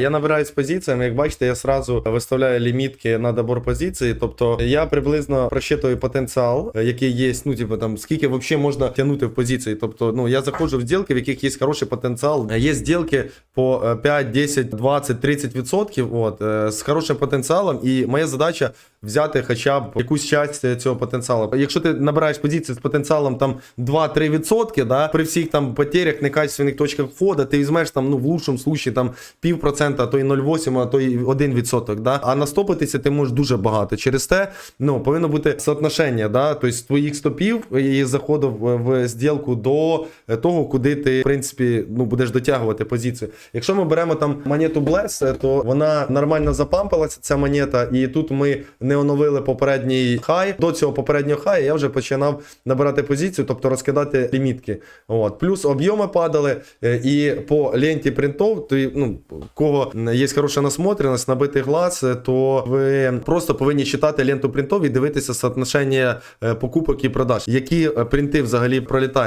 Я набираюсь позиціями, як бачите, я сразу виставляю лімітки на добор позиції. Тобто я приблизно просчитую потенціал, е, який є, ну типу там скільки взагалі можна тягнути в позиції. Тобто, ну я заходжу в зділки, в яких є хороший потенціал. Е, Є зділки по е, 5, 10, 20, 30 відсотків. От е, з хорошим потенціалом. І моя задача взяти хоча б якусь часть цього потенціалу. Якщо ти набираєш позиції з потенціалом там 2-3 відсотки, да, при всіх там потерях, некачественних точках входу, ти візьмеш там, ну в лучшому случаї там пів процента, то й 0,8, а то й 1 відсоток. Да? А настопитися ти можеш дуже багато. Через те ну, повинно бути соотношення, да? тобто твоїх стопів і заходу в, зділку до е, того, куди ти, в принципі, ну, будеш дотягувати позицію. Якщо ми беремо там монету Bless, е, то вона нормально запампилася, ця монета, і тут ми не оновили попередній хай. До цього попереднього хаю я вже починав набирати позицію, тобто розкидати лімітки. От. Плюс об'єми падали, е, і по ленті принтов, то ну, кого є хороша насмотреність, набитий глаз, е, то ви просто повинні читати ленту принтов і дивитися соотношення покупок і продаж. Які принти взагалі пролітають.